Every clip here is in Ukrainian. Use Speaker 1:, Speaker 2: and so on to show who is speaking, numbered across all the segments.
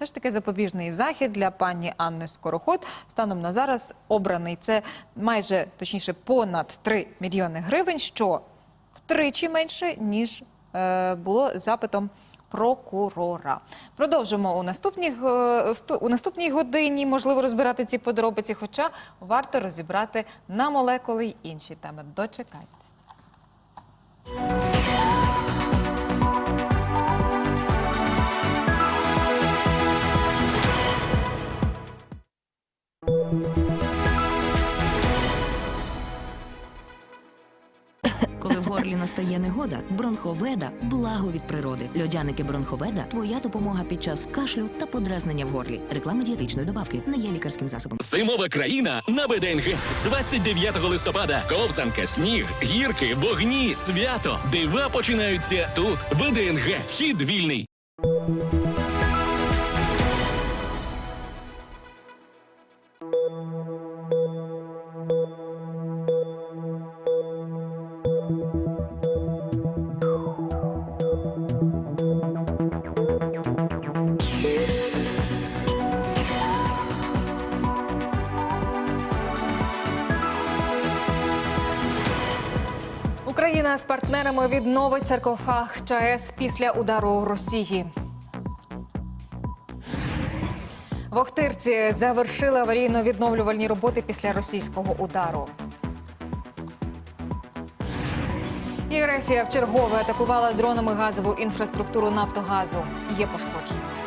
Speaker 1: Це ж таки запобіжний захід для пані Анни Скороход. Станом на зараз обраний це майже точніше понад 3 мільйони гривень, що втричі менше ніж е, було запитом прокурора. Продовжимо у наступній, е, у наступній годині. Можливо, розбирати ці подробиці, хоча варто розібрати на молекули й інші теми. Дочекайтесь.
Speaker 2: Коли в горлі настає негода, бронховеда благо від природи. Льодяники бронховеда твоя допомога під час кашлю та подразнення в горлі. Реклама дієтичної добавки не є лікарським засобом.
Speaker 3: Зимова країна на ВДНГ з 29 листопада. Ковзанка, сніг, гірки, вогні, свято. Дива починаються тут. ВДНГ. Вхід вільний.
Speaker 1: Україна з партнерами відновить саркофаг ЧАЕС після удару Росії. В Охтирці завершили аварійно-відновлювальні роботи після російського удару. Єрефія вчергове атакувала дронами газову інфраструктуру Нафтогазу. Є пошкодження.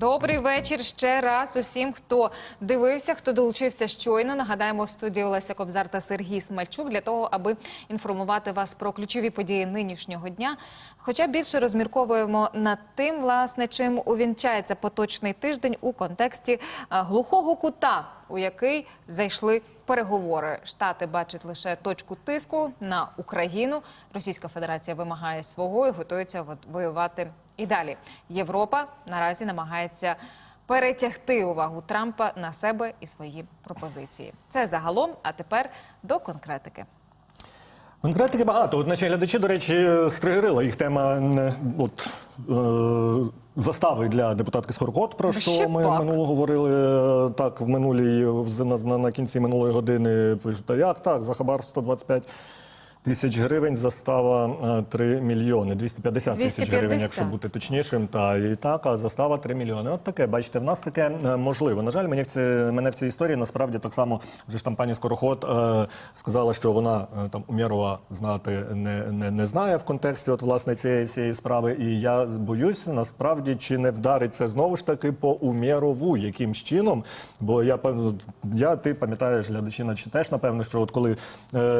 Speaker 1: Добрий вечір ще раз усім, хто дивився, хто долучився щойно. Нагадаємо, в студії Олеся Кобзар та Сергій Смальчук для того, аби інформувати вас про ключові події нинішнього дня. Хоча більше розмірковуємо над тим, власне, чим увінчається поточний тиждень у контексті е, глухого кута, у який зайшли переговори. Штати бачать лише точку тиску на Україну. Російська Федерація вимагає свого і готується воювати і далі. Європа наразі намагається перетягти увагу Трампа на себе і свої пропозиції. Це загалом. А тепер до конкретики.
Speaker 4: Конкретики багато. От наші глядачі, до речі, стригерила їх тема от, е, застави для депутатки Скороход, про
Speaker 1: Ще
Speaker 4: що ми
Speaker 1: пак.
Speaker 4: минуло говорили е, так в минулій на, на, на кінці минулої години. Пишуть, як так, за хабар 125 тисяч гривень, застава е, 3 мільйони, 250 тисяч
Speaker 1: 250.
Speaker 4: гривень, якщо бути точнішим. Та і так, а застава 3 мільйони. От таке, бачите, в нас таке е, можливо. На жаль, мені в ці, мене в цій історії насправді так само вже ж там пані Скороход е, сказала, що вона е, там Умєрова знати не, не, не знає в контексті от власне цієї всієї справи. І я боюсь насправді, чи не вдариться знову ж таки по Умєрову якимсь чином. Бо я я ти пам'ятаєш, глядачі наче теж напевно, що от коли. Е,